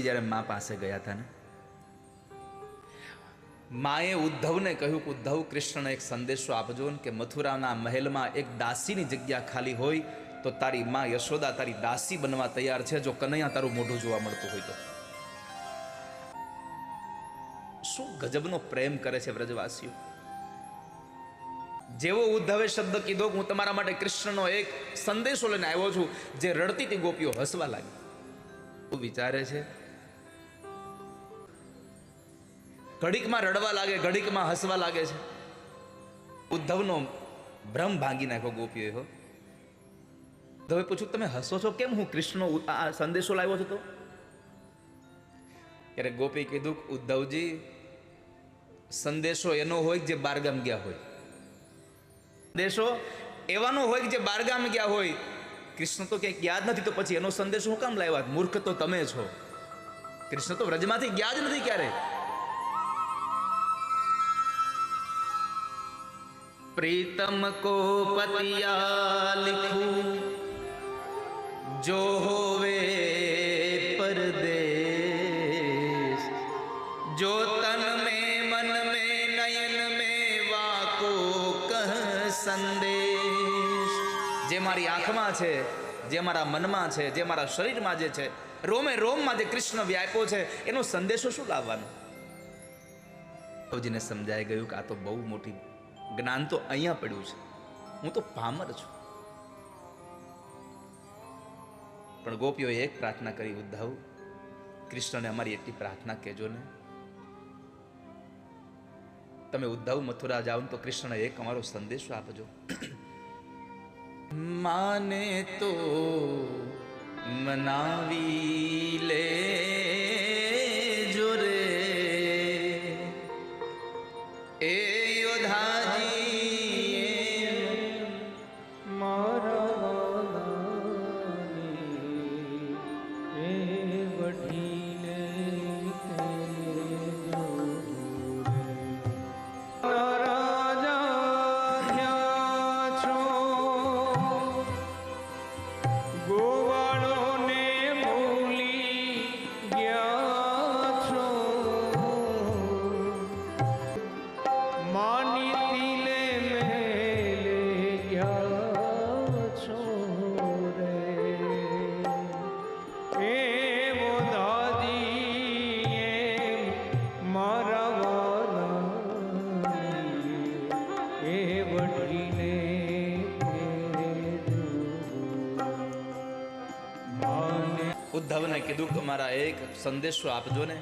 જ્યારે મા પાસે ગયા હતા ને, માએ ઉદ્ધવને કહ્યું કે ઉદ્ધવ કૃષ્ણને એક સંદેશો આપજો ને કે મથુરાના મહેલમાં એક દાસીની જગ્યા ખાલી હોય તો તારી મા યશોદા તારી દાસી બનવા તૈયાર છે, જો કનૈયા તારું મોઢું જોવા મળતું હોય તો. શું ગજબનો પ્રેમ કરે છે વ્રજવાસીઓ? જેવો ઉદ્ધવે શબ્દ કીધો હું તમારા માટે કૃષ્ણનો એક સંદેશો લઈને આવ્યો છું, જે રડતી હતી ગોપીઓ હસવા લાગી. વિચારે છે ઘડીકમાં રડવા લાગે, ઘડીકમાં હસવા લાગે છે. ઉદ્ધવનો ભ્રમ ભાંગી નાખ્યો ગોપીઓ હો. હવે પૂછ્યું, તમે હસો છો? કેમ હું કૃષ્ણનો આ સંદેશો લાવ્યો છું તો? ત્યારે ગોપી કીધું, ઉદ્ધવજી, સંદેશો એનો હોય જે બારગામ ગયા હોય. સંદેશો એવાનો હોય જે બારગામ ગયા હોય. કૃષ્ણ તો ક્યાંક યાદ નથી, તો પછી એનો સંદેશો હું કામ લાવ્યા? મૂર્ખ તો તમે છો. કૃષ્ણ તો વ્રજમાંથી ગયા જ નથી ક્યારે? प्रीतम को पतिया लिखूं जो होवे परदेश जो तन में मन में नयन में वाको कह સંદેશ જે મારી આંખમાં છે જે મારા મનમાં છે જે મારા શરીરમાં જે છે રોમે રોમમાં જે કૃષ્ણ વ્યાપ્યો છે એનો સંદેશો શું લાવવાનો પ્રભુજીને સમજાઈ ગયું કે આ તો બહુ મોટી જ્ઞાન તો અહીંયા પડ્યું છે. હું તો પામર છું. પણ ગોપીઓએ એક પ્રાર્થના કરી, ઉદ્ધવ, કૃષ્ણને અમારી એટલી પ્રાર્થના કહેજો ને. તમે ઉદ્ધવ મથુરા જાઓ તો કૃષ્ણને એક અમારો સંદેશો આપજો. માને તો મનાવી લે રે. એ ઉદ્ધવને કીધું કે મારા એક સંદેશો આપજો ને.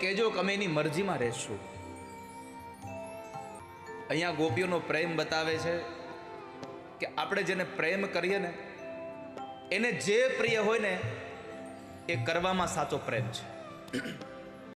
કેજો કે અમે એની મરજીમાં રહેશું. અહીંયા ગોપીઓનો પ્રેમ બતાવે છે કે આપણે જેને પ્રેમ કરીએ ને, એને જે પ્રિય હોય ને, એ કરવામાં સાચો પ્રેમ છે.